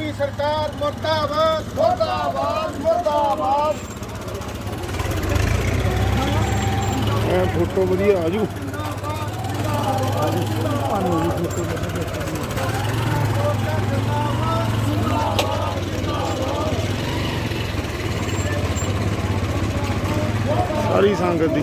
BJP ਸਰਕਾਰ ਮੁਰਦਾਬਾਦ ਮੁਰਦਾਬਾਦ ਮੁਰਦਾਬਾਦ। ਇਹ ਫੋਟੋ ਵਧੀਆ ਆਜੂ ਸਾਰੀ ਸੰਗਤ ਦੀ।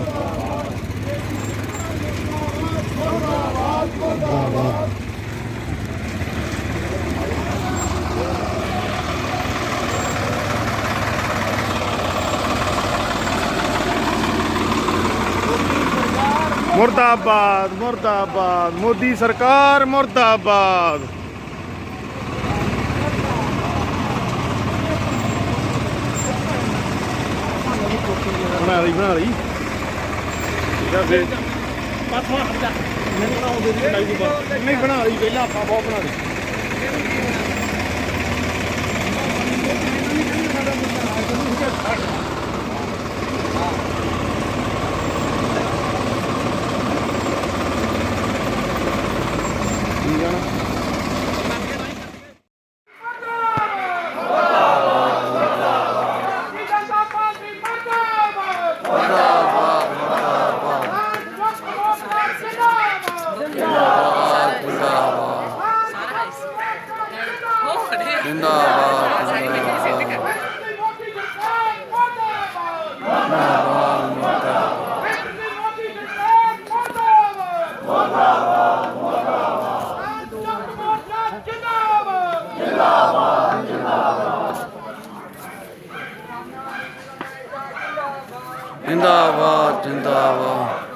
ਮੁਰਦਾਬਾਦ ਮੁਰਦਾਬਾਦ ਮੋਦੀ ਸਰਕਾਰ ਮੁਰਦਾਬਾਦ। ਬਣਾ ਲਈ ਬਣਾ ਲਈ। ਠੀਕ ਆ ਫੇਰ। ਨਹੀਂ ਬਣਾ ਲਈ ਪਹਿਲਾਂ ਆਪਾਂ ਬਹੁਤ ਬਣਾ ਲਈ ਠੀਕ ਆ ਨਾ ਜਨਤਾ ਪਾਰਟੀ ਮੁਰਦਾਬਾਦ ਮੁਰਦਾਬਾਦ ਮੁਰਦਾਬਾਦ ਜਿੰਦਾਬਾਦ ਜਿੰਦਾਬਾਦ ਮੋਦੀ ਸਰਕਾਰ ਮੁਰਦਾਬਾਦ ਮੁਰਦਾਬਾਦ ਮੁਰਦਾਬਾਦ ਮੋਦੀ ਸਰਕਾਰ ਮੁਰਦਾਬਾਦ ਮੁਰਦਾਬਾਦ ਮੁਰਦਾਬਾਦ ਜਿੰਦਾਬਾਦ ਜਿੰਦਾਬਾਦ ਜਿੰਦਾਬਾਦ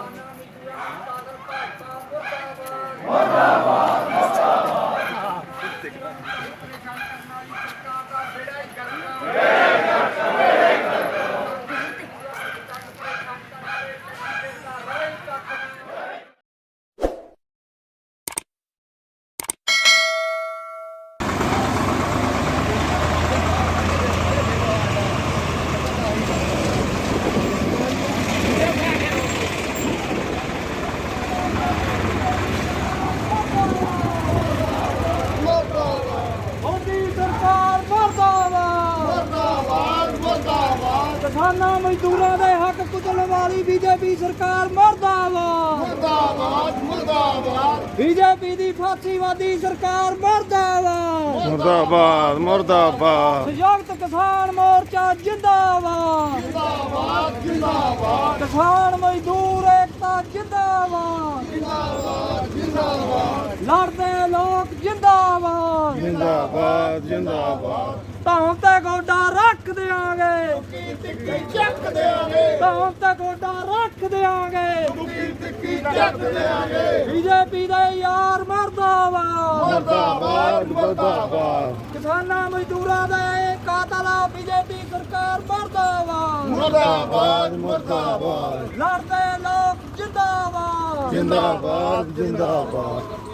ਮੋਦੀ ਸਰਕਾਰ ਮਰਦਾਬਾਦ ਮੁਰਦਾਬਾਦ ਮੁਰਦਾਬਾਦ ਕਿਸਾਨਾਂ ਮਜ਼ਦੂਰਾਂ ਦੇ ਹੱਕ ਕੁਚਲਣ ਵਾਲੀ ਬੀਜੇਪੀ ਸਰਕਾਰ ਮਰਦਾਬਾਦ। ਮੁਰਦਾਬਾਦ ਮੁਰਦਾਬਾਦ। ਬੀਜੇਪੀ ਦੀ ਫਾਸੀਵਾਦੀ ਸਰਕਾਰ ਮਰਦਾਬਾਦ। ਮੁਰਦਾਬਾਦ ਮੁਰਦਾਬਾਦ। ਸੰਯੁਕਤ ਕਿਸਾਨ ਮੋਰਚਾ ਜਿੰਦਾਬਾਦ। ਜਿੰਦਾਬਾਦ ਜਿੰਦਾਬਾਦ। ਕਿਸਾਨ ਮਜ਼ਦੂਰ ਏਕਤਾ ਜਿੰਦਾਬਾਦ। ਜਿੰਦਾਬਾਦ ਜਿੰਦਾਬਾਦ। ਲੜਦੇ ਲੋਕ ਜਿੰਦਾਬਾਦ। ਜਿੰਦਾਬਾਦ ਜਿੰਦਾਬਾਦ। ਧੌਣ ਤੇ ਗੋਡਾ ਰੱਖ ਦਿਆਂਗੇ। ਕੀ ਟਿੱਕੀ ਚੱਕ ਦੇਾਂਗੇ ਧੌਣ ਤੇ ਗੋਡਾ ਰੱਖ ਦਿਆਂਗੇ। ਕੀ ਟਿੱਕੀ ਚੱਕ ਦੇਾਂਗੇ ਬੀਜੇਪੀ ਦੇ ਯਾਰ ਮਰਦਾਬਾਦ। ਮੁਰਦਾਬਾਦ ਮੁਰਦਾਬਾਦ ਕਿਸਾਨਾਂ, ਮਜ਼ਦੂਰਾਂ ਦੇ ਕਾਤਲਾ, ਬੀਜੇਪੀ ਸਰਕਾਰ ਮਰਦਾਬਾਦ। ਮੁਰਦਾਬਾਦ ਮੁਰਦਾਬਾਦ ਲੜਦੇ ਲੋਕ ਜਿੰਦਾਬਾਦ ਜਿੰਦਾਬਾਦ ਜਿੰਦਾਬਾਦ।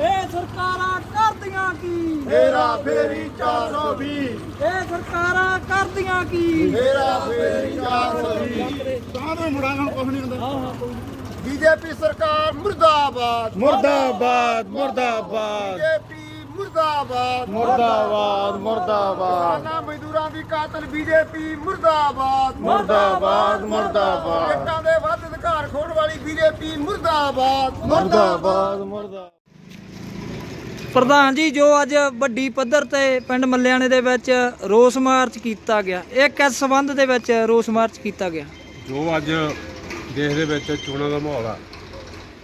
ਇਹ ਸਰਕਾਰਾਂ ਕਰਦੀਆਂ ਕੀ? ਮੇਰਾ ਫੇਰੀ 420 ਇਹ ਸਰਕਾਰਾਂ ਕਰਦੀਆਂ ਕੀ? ਮੇਰਾ ਫੇਰੀ 420 ਤਾਂ ਮੁੰਡਾ ਨੂੰ ਕੁਝ ਨਹੀਂ ਹੁੰਦਾ। ਹਾਂ ਹਾਂ ਕੋਈ ਬੀਜੇਪੀ ਸਰਕਾਰ ਮੁਰਦਾਬਾਦ। ਮੁਰਦਾਬਾਦ ਮੁਰਦਾਬਾਦ। ਬੀਜੇਪੀ ਮੁਰਦਾਬਾਦ। ਮੁਰਦਾਬਾਦ ਮੁਰਦਾਬਾਦ। ਕਿਸਾਨਾਂ ਮਜ਼ਦੂਰਾਂ ਦੀ ਕਾਤਲ ਬੀਜੇਪੀ ਮੁਰਦਾਬਾਦ। ਮੁਰਦਾਬਾਦ ਮੁਰਦਾਬਾਦ। ਲੋਕਾਂ ਦੇ ਵੱਧ ਅਧਿਕਾਰ ਖੋਣ ਵਾਲੀ ਬੀਜੇਪੀ ਮੁਰਦਾਬਾਦ। ਮੁਰਦਾਬਾਦ ਮੁਰਦਾਬਾਦ। ਪ੍ਰਧਾਨ ਜੀ, ਜੋ ਅੱਜ ਵੱਡੀ ਪੱਧਰ ਤੇ ਪਿੰਡ ਮੱਲਿਆਣੇ ਦੇ ਵਿੱਚ ਰੋਸ ਮਾਰਚ ਕੀਤਾ ਗਿਆ, ਇਹ ਕਿਸ ਸੰਬੰਧ ਦੇ ਵਿੱਚ ਰੋਸ ਮਾਰਚ ਕੀਤਾ ਗਿਆ? ਜੋ ਅੱਜ ਦੇਸ਼ ਦੇ ਵਿੱਚ ਚੋਣਾਂ ਦਾ ਮਾਹੌਲ ਆ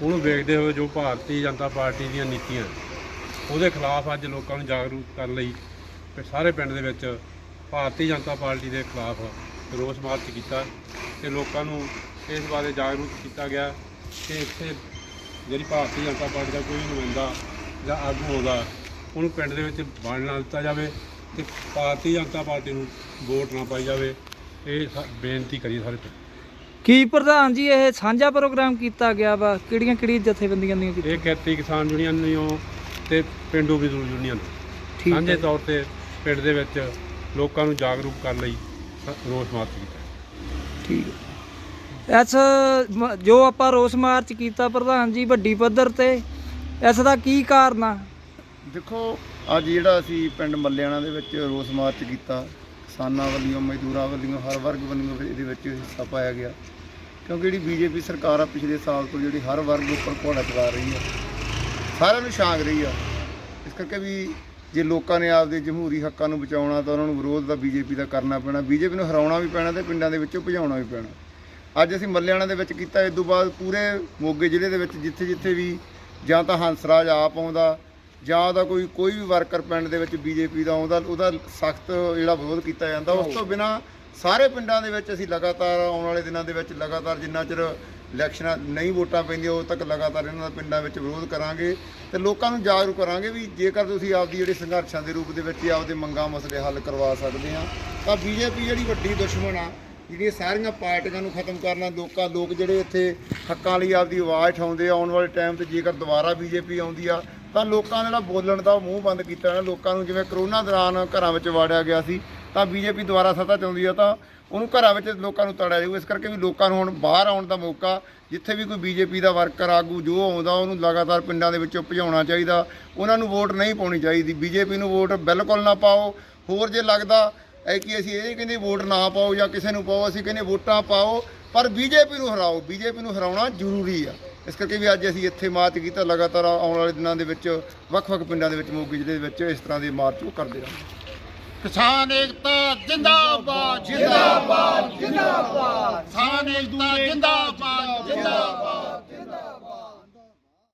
ਉਹਨੂੰ ਵੇਖਦੇ ਹੋਏ ਜੋ ਭਾਰਤੀ ਜਨਤਾ ਪਾਰਟੀ ਦੀਆਂ ਨੀਤੀਆਂ, ਉਹਦੇ ਖਿਲਾਫ ਅੱਜ ਲੋਕਾਂ ਨੂੰ ਜਾਗਰੂਕ ਕਰਨ ਲਈ ਸਾਰੇ ਪਿੰਡ ਦੇ ਵਿੱਚ ਭਾਰਤੀ ਜਨਤਾ ਪਾਰਟੀ ਦੇ ਖਿਲਾਫ ਰੋਸ ਮਾਰਚ ਕੀਤਾ ਤੇ ਲੋਕਾਂ ਨੂੰ ਇਸ ਬਾਰੇ ਜਾਗਰੂਕ ਕੀਤਾ ਗਿਆ ਕਿ ਇੱਥੇ ਜਿਹੜੀ ਭਾਰਤੀ ਜਨਤਾ ਪਾਰਟੀ ਦਾ ਕੋਈ ਨੁਮਾਇੰਦਾ ਜਾਂ ਆਗੂ ਆਉਂਦਾ ਉਹਨੂੰ ਪਿੰਡ ਦੇ ਵਿੱਚ ਵੰਡ ਨਾ ਦਿੱਤਾ ਜਾਵੇ ਤੇ ਭਾਰਤੀ ਜਨਤਾ ਪਾਰਟੀ ਨੂੰ ਵੋਟ ਨਾ ਪਾਈ ਜਾਵੇ। ਇਹ ਸ- ਬੇਨਤੀ ਕਰੀ ਸਾਰੇ ਪਿੰਡ ਕੀ ਪ੍ਰਧਾਨ ਜੀ ਇਹ ਸਾਂਝਾ ਪ੍ਰੋਗਰਾਮ ਕੀਤਾ ਗਿਆ ਵਾ? ਕਿਹੜੀਆਂ ਕਿਹੜੀਆਂ ਜਥੇਬੰਦੀਆਂ ਦੀਆਂ ਇਹ ਖੇਤੀ ਕਿਸਾਨ ਯੂਨੀਅਨ ਨੂੰ ਤੇ ਪਿੰਡੂ ਮਜ਼ਦੂਰ ਯੂਨੀਅਨ ਠੀਕ ਹੈ। ਸਾਂਝੇ ਤੌਰ ਤੇ ਪਿੰਡ ਦੇ ਵਿੱਚ ਲੋਕਾਂ ਨੂੰ ਜਾਗਰੂਕ ਕਰਨ ਲਈ ਸ- ਰੋਸ ਮਾਰਚ ਕੀਤਾ। ਠੀਕ ਹੈ। ਇਸ ਮ- ਜੋ ਆਪਾਂ ਰੋਸ ਮਾਰਚ ਕੀਤਾ ਪ੍ਰਧਾਨ ਜੀ ਵੱਡੀ ਪੱਧਰ ਤੇ ਇਸ ਦਾ ਕੀ ਕਾਰਨ ਆ? ਦੇਖੋ, ਅੱਜ ਜਿਹੜਾ ਅਸੀਂ ਪਿੰਡ ਮੱਲਿਆਣਾ ਦੇ ਵਿੱਚ ਰੋਸ ਮਾਰਚ ਕੀਤਾ, ਕਿਸਾਨਾਂ ਵੱਲੋਂ, ਮਜ਼ਦੂਰਾਂ ਵੱਲੋਂ, ਹਰ ਵਰਗ ਵੱਲੋਂ ਇਹਦੇ ਵਿੱਚ ਹਿੱਸਾ ਪਾਇਆ ਗਿਆ। ਕਿਉਂਕਿ ਜਿਹੜੀ ਬੀਜੇਪੀ ਸਰਕਾਰ ਆ, ਪਿਛਲੇ ਸਾਲ ਤੋਂ ਜਿਹੜੀ ਹਰ ਵਰਗ ਉੱਪਰ ਘੋੜਾ ਚਲਾ ਰਹੀ ਆ, ਸਾਰਿਆਂ ਨੂੰ ਛਾਂਗ ਰਹੀ ਆ। ਇਸ ਕਰਕੇ ਵੀ ਜੇ ਲੋਕਾਂ ਨੇ ਆਪਦੇ ਜਮਹੂਰੀ ਹੱਕਾਂ ਨੂੰ ਬਚਾਉਣਾ, ਤਾਂ ਉਹਨਾਂ ਨੂੰ ਵਿਰੋਧ ਦਾ ਬੀਜੇਪੀ ਦਾ ਕਰਨਾ ਪੈਣਾ। ਬੀਜੇਪੀ ਨੂੰ ਹਰਾਉਣਾ ਵੀ ਪੈਣਾ ਤੇ ਪਿੰਡਾਂ ਦੇ ਵਿੱਚੋਂ ਭਜਾਉਣਾ ਵੀ ਪੈਣਾ। ਅੱਜ ਅਸੀਂ ਮੱਲਿਆਣਾ ਦੇ ਵਿੱਚ ਕੀਤਾ, ਇਸ ਤੋਂ ਬਾਅਦ ਪੂਰੇ ਮੋਗੇ ਜ਼ਿਲ੍ਹੇ ਦੇ ਵਿੱਚ ਜਿੱਥੇ ਜਿੱਥੇ ਵੀ ਜਾਂ ਤਾਂ ਹੰਸਰਾਜ ਆਪ ਆਉਂਦਾ, ਜਾਂ ਉਹਦਾ ਕੋਈ ਕੋਈ ਵੀ ਵਰਕਰ ਪਿੰਡ ਦੇ ਵਿੱਚ ਬੀਜੇਪੀ ਦਾ ਆਉਂਦਾ, ਉਹਦਾ ਸਖਤ ਜਿਹੜਾ ਵਿਰੋਧ ਕੀਤਾ ਜਾਂਦਾ। ਉਸ ਤੋਂ ਬਿਨਾ ਸਾਰੇ ਪਿੰਡਾਂ ਦੇ ਵਿੱਚ ਅਸੀਂ ਲਗਾਤਾਰ ਆਉਣ ਵਾਲੇ ਦਿਨਾਂ ਦੇ ਵਿੱਚ ਲਗਾਤਾਰ ਜਿੰਨਾ ਚਿਰ ਇਲੈਕਸ਼ਨਾਂ ਨਹੀਂ ਵੋਟਾਂ ਪੈਂਦੀਆਂ, ਉਦੋਂ ਤੱਕ ਲਗਾਤਾਰ ਇਹਨਾਂ ਦਾ ਪਿੰਡਾਂ ਵਿੱਚ ਵਿਰੋਧ ਕਰਾਂਗੇ ਤੇ ਲੋਕਾਂ ਨੂੰ ਜਾਗਰੂਕ ਕਰਾਂਗੇ ਵੀ ਜੇਕਰ ਤੁਸੀਂ ਆਪਦੀ ਜਿਹੜੇ ਸੰਘਰਸ਼ਾਂ ਦੇ ਰੂਪ ਦੇ ਵਿੱਚ ਆਪਦੇ ਮੰਗਾਂ ਮਸਲੇ ਹੱਲ ਕਰਵਾ ਸਕਦੇ ਆ ਤਾਂ ਬੀਜੇਪੀ ਜਿਹੜੀ ਵੱਡੀ ਦੁਸ਼ਮਣ ਆ ਜਿਹੜੀਆਂ ਸਾਰੀਆਂ ਪਾਰਟੀਆਂ ਨੂੰ ਖਤਮ ਕਰਨਾ ਲੋਕਾਂ, ਲੋਕ ਜਿਹੜੇ ਇੱਥੇ ਹੱਕਾਂ ਲਈ ਆਪਦੀ ਆਵਾਜ਼ ਉਠਾਉਂਦੇ ਆ, ਆਉਣ ਵਾਲੇ ਟਾਈਮ ਤੇ ਜੇਕਰ ਦੁਬਾਰਾ ਬੀਜੇਪੀ ਆਉਂਦੀ ਆ, ਤਾਂ ਲੋਕਾਂ ਦਾ ਜਿਹੜਾ ਬੋਲਣ ਦਾ ਉਹ ਮੂੰਹ ਬੰਦ ਕੀਤਾ ਜਾਣਾ ਲੋਕਾਂ ਨੂੰ ਜਿਵੇਂ ਕਰੋਨਾ ਦੌਰਾਨ ਘਰਾਂ ਵਿੱਚ ਵਾੜਿਆ ਗਿਆ ਸੀ, ਤਾਂ ਬੀਜੇਪੀ ਦੁਬਾਰਾ ਸੱਤਾ 'ਚ ਆਉਂਦੀ ਆ, ਤਾਂ ਉਹਨੂੰ ਘਰਾਂ ਵਿੱਚ ਲੋਕਾਂ ਨੂੰ ਤੜਿਆ ਜਾਊ। ਇਸ ਕਰਕੇ ਵੀ ਲੋਕਾਂ ਨੂੰ ਹੁਣ ਬਾਹਰ ਆਉਣ ਦਾ ਮੌਕਾ, ਜਿੱਥੇ ਵੀ ਕੋਈ ਬੀਜੇਪੀ ਦਾ ਵਰਕਰ ਆਗੂ ਜੋ ਆਉਂਦਾ, ਉਹਨੂੰ ਲਗਾਤਾਰ ਪਿੰਡਾਂ ਦੇ ਵਿੱਚੋਂ ਭਜਾਉਣਾ ਚਾਹੀਦਾ। ਉਹਨਾਂ ਨੂੰ ਵੋਟ ਨਹੀਂ ਪਾਉਣੀ ਚਾਹੀਦੀ। ਬੀਜੇਪੀ ਨੂੰ ਵੋਟ ਬਿਲਕੁਲ ਨਾ ਪਾਓ। ਹੋਰ ਜੇ ਲੱਗਦਾ ਹੈ ਕਿ ਅਸੀਂ ਇਹ ਨਹੀਂ ਕਹਿੰਦੇ ਵੋਟ ਨਾ ਪਾਓ ਜਾਂ ਕਿਸੇ ਨੂੰ ਪਾਓ, ਅਸੀਂ ਕਹਿੰਦੇ ਵੋਟਾਂ ਪਾਓ, ਪਰ ਬੀਜੇਪੀ ਨੂੰ ਹਰਾਓ। ਬੀਜੇਪੀ ਨੂੰ ਹਰਾਉਣਾ ਜ਼ਰੂਰੀ ਆ। ਇਸ ਕਰਕੇ ਵੀ ਅੱਜ ਅਸੀਂ ਇੱਥੇ ਮਾਰਚ ਕੀਤਾ, ਲਗਾਤਾਰ ਆਉਣ ਵਾਲੇ ਦਿਨਾਂ ਦੇ ਵਿੱਚ, ਵੱਖ-ਵੱਖ ਪਿੰਡਾਂ ਦੇ ਵਿੱਚ, ਮੋਗੀ ਜ਼ਿਲ੍ਹੇ ਦੇ ਵਿੱਚ ਇਸ ਤਰ੍ਹਾਂ ਦੇ ਮਾਰਚ ਉਹ ਕਰਦੇ ਰਹਾਂਗੇ। ਕਿਸਾਨ ਏਕਤਾ ਜਿੰਦਾਬਾਦ ਜਿੰਦਾਬਾਦ ਜਿੰਦਾਬਾਦ। ਕਿਸਾਨ ਏਕਤਾ ਜਿੰਦਾਬਾਦ ਜਿੰਦਾਬਾਦ।